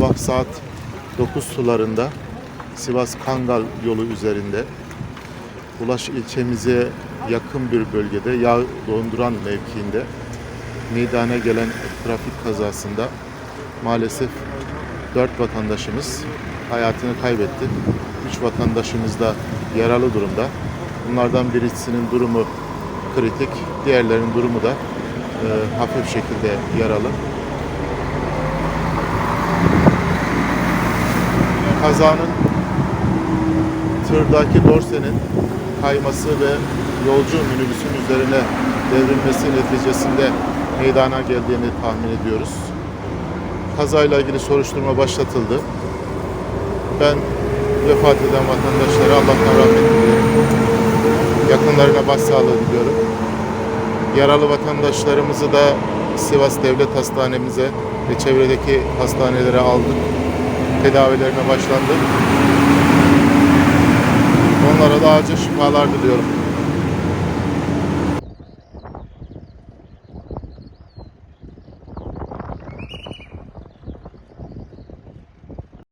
sabah saat 9 sularında Sivas Kangal yolu üzerinde Ulaş ilçemize yakın bir bölgede yağ donduran mevkiinde meydana gelen trafik kazasında maalesef 4 vatandaşımız hayatını kaybetti. 3 vatandaşımız da yaralı durumda. Bunlardan birisinin durumu kritik, diğerlerinin durumu da e, hafif şekilde yaralı. Kazanın tırdaki dorsenin kayması ve yolcu minibüsün üzerine devrilmesi neticesinde meydana geldiğini tahmin ediyoruz. Kazayla ilgili soruşturma başlatıldı. Ben vefat eden vatandaşlara Allah'tan rahmet diliyorum. Yakınlarına başsağlığı diliyorum. Yaralı vatandaşlarımızı da Sivas Devlet Hastanemize ve çevredeki hastanelere aldık. Tedavilerine başlandı. Onlara da acil şifalar diliyorum.